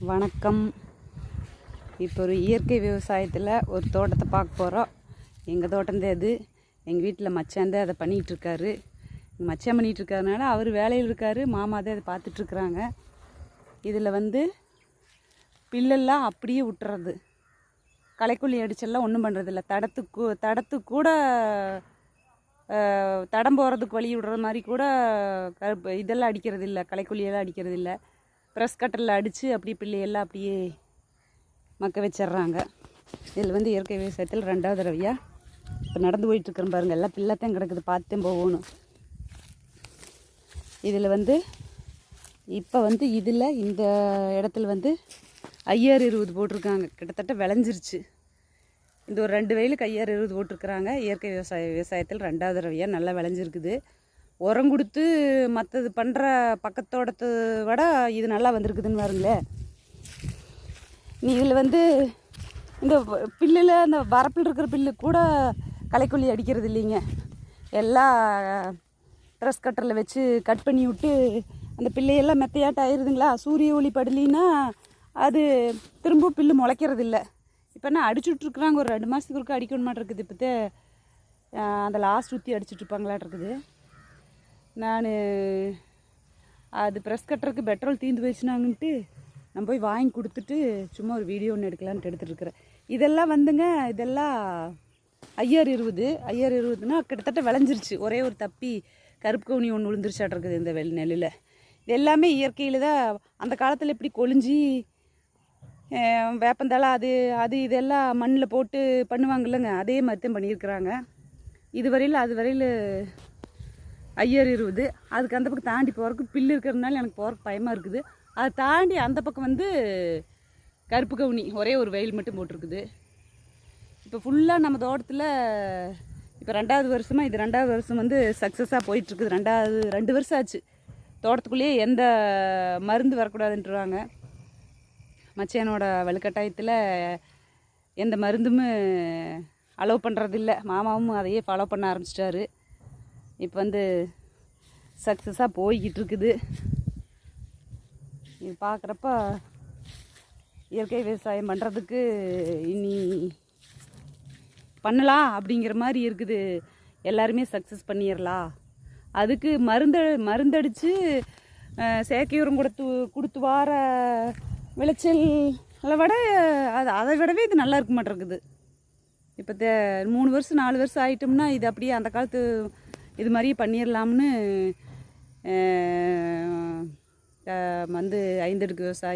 வணக்கம். இப்போ ஒரு இயற்கை விவசாயத்தில் ஒரு தோட்டத்தை பார்க்க போகிறோம் எங்கள் தோட்டம்தான் அது எங்கள் வீட்டில் மச்சான் அதை பண்ணிகிட்ருக்காரு மச்சான் பண்ணிகிட்டு அவர் வேலையில் இருக்கார் மாமா தான் அதை பார்த்துட்ருக்குறாங்க இதில் வந்து பில்லெல்லாம் அப்படியே விட்டுறது களைக்குள்ளி அடிச்செல்லாம் ஒன்றும் பண்ணுறதில்ல தடத்துக்கு தடத்துக்கு கூட தடம் போகிறதுக்கு வழி விடுற மாதிரி கூட கருப்பு இதெல்லாம் அடிக்கிறது இல்லை களைக்கொல்லியெல்லாம் அடிக்கிறது இல்லை ப்ரெஸ் கட்டரில் அடித்து அப்படியே பிள்ளையெல்லாம் அப்படியே மக்க வச்சிடுறாங்க. இதில் வந்து இயற்கை விவசாயத்தில் ரெண்டாவது தடவையாக இப்போ நடந்து போயிட்டுருக்குறேன் பாருங்கள் எல்லாம் பிள்ளைத்தான் கிடக்குது. பார்த்தும் போகணும். இதில் வந்து இப்போ வந்து இதில் இந்த இடத்துல வந்து ஐயாறு இருபது போட்டிருக்காங்க. கிட்டத்தட்ட விளைஞ்சிருச்சு. இந்த ஒரு ரெண்டு வயலுக்கு ஐயாறு இருபது போட்டிருக்கிறாங்க. இயற்கை விவசாய விவசாயத்தில் ரெண்டாவது தடவையாக நல்லா விளைஞ்சிருக்குது. உரம் கொடுத்து மற்றது பண்ணுற பக்கத்தோடத்தை விட இது நல்லா வந்திருக்குதுன்னு பாருங்களேன் நீ இதில் வந்து இந்த வ- பில்லில் அந்த வரப்பில் இருக்கிற பில்லு கூட களைக்கொல்லி அடிக்கிறது இல்லைங்க. எல்லாம் ட்ரெஸ் கட்டரில் வச்சு கட் பண்ணி விட்டு அந்த பிள்ளையெல்லாம் மெத்தையாட்ட ஆயிருதுங்களா? சூரிய ஒளி படலின்னா அது திரும்ப பில்லு முளைக்கிறது இல்லை. இப்போ என்ன அடிச்சு விட்ருக்குறாங்க ஒரு ரெண்டு மாதத்துக்கு ஒருக்கா அடிக்கணுமாட்டிருக்குது இப்போத்தே. அந்த லாஸ்ட் ஊற்றி அடிச்சுட்ருப்பாங்களாட்டிருக்குது நான் அது ப்ரெஸ் கட்டுறதுக்கு பெட்ரோல் தீந்து போயிடுச்சுனாங்கன்ட்டு நான் போய் வாங்கி கொடுத்துட்டு சும்மா ஒரு வீடியோ ஒன்று எடுக்கலான்ட்டு எடுத்துட்டுருக்கிறேன் இதெல்லாம் வந்துங்க இதெல்லாம் ஐயாறு இருபது ஐயாறு இருபதுன்னா கிட்டத்தட்ட விளைஞ்சிருச்சு. ஒரே ஒரு தப்பி கருப்பு கவுனி ஒன்று விழுந்துருச்சாட்டிருக்குது இந்த வெள் நெல்லில். இது எல்லாமே இயற்கையில் தான் அந்த காலத்தில் எப்படி கொழிஞ்சி வேப்பந்தழை அது அது இதெல்லாம் மண்ணில் போட்டு பண்ணுவாங்கல்லங்க அதே மாதிரி தான் பண்ணியிருக்கிறாங்க. இதுவரையில் அதுவரையில் அது வரையில் ஐயாறு இருபது அதுக்கு அந்த பக்கம் தாண்டி போகிறதுக்கு பில்லு இருக்கிறதுனால எனக்கு போகிறக்கு பயமாக இருக்குது. அதை தாண்டி அந்த பக்கம் வந்து கருப்பு கவுனி ஒரே ஒரு வெயில் மட்டும் போட்டிருக்குது. இப்போ ஃபுல்லாக நம்ம தோட்டத்தில் இப்போ ரெண்டாவது வருஷமாக இது ரெண்டாவது வருஷம் வந்து சக்ஸஸாக போயிட்டுருக்குது. ரெண்டாவது ரெண்டு வருஷம் ஆச்சு. தோட்டத்துக்குள்ளேயே எந்த மருந்து வரக்கூடாதுன்றாங்க. மச்சையனோட வலுக்கட்டாயத்தில் எந்த மருந்தும் அலோவ் பண்ணுறதில்ல மாமாவும் அதையே ஃபாலோ பண்ண ஆரம்பிச்சிட்டாரு. இப்போ வந்து சக்ஸஸாக போய்கிட்டு இருக்குது இது பார்க்குறப்ப இயற்கை விவசாயம் பண்ணுறதுக்கு இனி பண்ணலாம் அப்படிங்கிற மாதிரி இருக்குது. எல்லாருமே சக்ஸஸ் பண்ணிடலாம் அதுக்கு மருந்து மருந்தடித்து செயற்கை உரம் கொடுத்து கொடுத்து வார விளைச்சல் விட அது அதை விடவே இது நல்லா இருக்க மாட்டேங்குது. இப்போ தே மூணு வருஷம் நாலு வருஷம் ஆகிட்டோம்னா இது அப்படியே அந்த காலத்து இது மாதிரியே பண்ணிடலாம்னு வந்து ஐந்தடுக்கு விவசாயம்